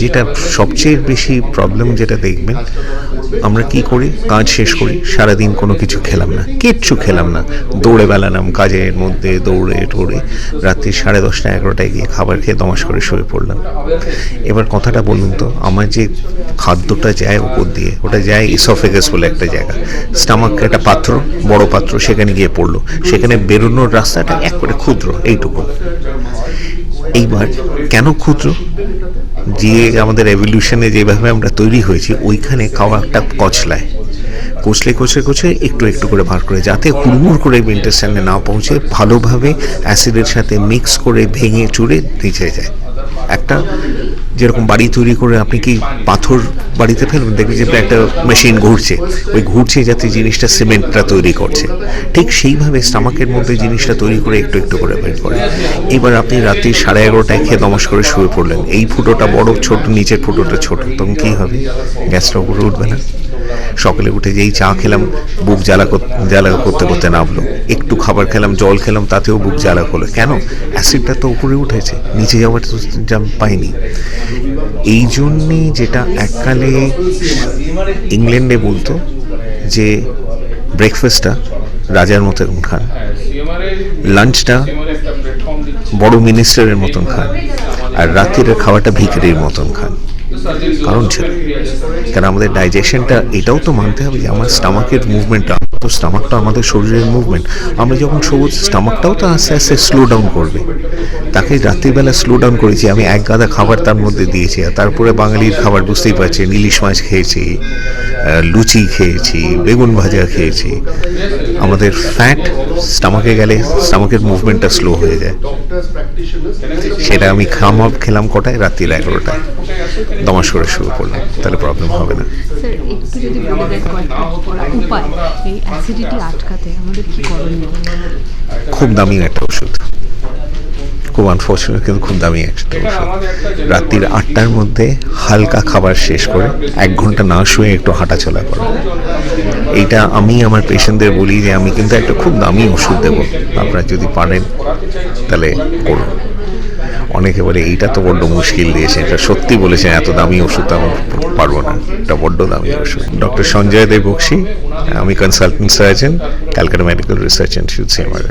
যেটা সবচেয়ে বেশি প্রবলেম যেটা দেখবেন, আমরা কি করি? কাজ শেষ করি, সারাদিন কোনো কিছু খেলাম না, কিচ্ছু খেলাম না। দৌড়ে বেলালাম কাজের মধ্যে দৌড়ে টোড়ে। রাত্রি সাড়ে দশটা, এগারোটায় গিয়ে খাবার খেয়ে দমাস করে শুয়ে পড়লাম। এবার কথাটা বলুন তো, আমার যে খাদ্যটা যায় উপর দিয়ে, ওটা যায় ইসোফেগাস বলে একটা জায়গা। স্টামাক একটা পাত্র, বড় পাত্র, সেখানে গিয়ে পড়ল। সেখানে বেরোনোর রাস্তাটা একবারে ক্ষুদ্র, এইটুকু। এইবার কেন ক্ষুদ্র? যে আমাদের রেভলিউশনে যেভাবে আমরা তৈরি হয়েছি, ওইখানে খাওয়াটা কচলায়। কচলে কচলে কচলে একটু একটু করে বার করে যাতে হুড়মুড় করে ইন্টেস্টাইনে না পৌঁছে, ভালোভাবে অ্যাসিডের সাথে মিক্স করে ভেঙে, চুড়ে নিচে যায়। একটা, যেরকম বাড়ি তৈরি করে আপনি কি পাথর বাড়িতে ফেলবেন? দেখবেন যে একটা মেশিন ঘুরছে। ওই ঘুরছে যাতে জিনিসটা সিমেন্টটা তৈরি করছে। ঠিক সেইভাবে স্টামাকের মধ্যে জিনিসটা তৈরি করে একটু একটু করে বের করে। এবার আপনি রাত্রি সাড়ে এগারোটায় খেয়ে দমস করে শুয়ে পড়লেন। এই ফুটোটা বড়, ছোট, নিচের ফুটোটা ছোট। তখন কী হবে? গ্যাসটা উপরে উঠবে না? সকালে উঠে যেই চা খেলাম, বুক জ্বালা জ্বালা করতে করতে নামলো। একটু খাবার খেলাম, জল খেলাম, তাতেও বুক জ্বালা হলো কেন? অ্যাসিডটা তো উপরে উঠেছে, নিচে যাওয়ার তো পাইনি। এই জন্যে যেটা এককালে ইংল্যান্ডে বলতো যে ব্রেকফাস্টটা রাজার মতন খান লাঞ্চটা বড় মিনিস্টারের মতন খান, আর রাত্রিরের খাওয়াটা ভিখারির মতন খান। কারণ ছিল কারণ আমাদের ডাইজেশনটা এটাও তো মানতে হবে যে আমার স্টামাকের মুভমেন্টটা তো স্টামাকটা আমাদের শরীরের মুভমেন্ট আমরা যখন সবুজ স্টামাকটাও তো আস্তে আস্তে স্লো ডাউন করবে। তাকে রাত্রিবেলা স্লো ডাউন করেছি, আমি এক গাদা খাবার তার মধ্যে দিয়েছি, আর তারপরে বাঙালির খাবার বুঝতেই পারছি ইলিশ মাছ খেয়েছি লুচি খেয়েছি, বেগুন ভাজা খেয়েছি। আমাদের ফ্যাট স্টামাকে গেলে স্টামাকের মুভমেন্টটা স্লো হয়ে যায়। সেটা আমি খাম, খেলাম কটায়? রাত্রির এগারোটায়। দমাস করে শুরু করলাম তাহলে প্রবলেম হবে না। স্যার একটু যদি বলে দেন কয়েকটা উপায় এই অ্যাসিডিটি আটকাতে আমাদের কি করণীয়? খুব দামি একটা ওষুধ। খুব আনফর্চুনেট কিন্তু খুব দামি একটা ওষুধ। রাত্রির আটটার মধ্যে হালকা খাবার শেষ করে এক ঘণ্টা না শুয়ে একটু হাঁটাচলা করো। এইটা আমি আমার পেশেন্টদের বলি যে আমি কিন্তু একটা খুব দামি ওষুধ দেবো। আপনারা যদি পারেন তাহলে করুন। অনেকে বলে, এইটা তো বড্ড মুশকিল দিয়েছে এটা সত্যি বলেছেন, এত দামি ওষুধ আমি পারব না, এটা বড্ড দামি ওষুধ। ডক্টর সঞ্জয় দেব বক্সি আমি consultant surgeon Calcutta medical research institute CMR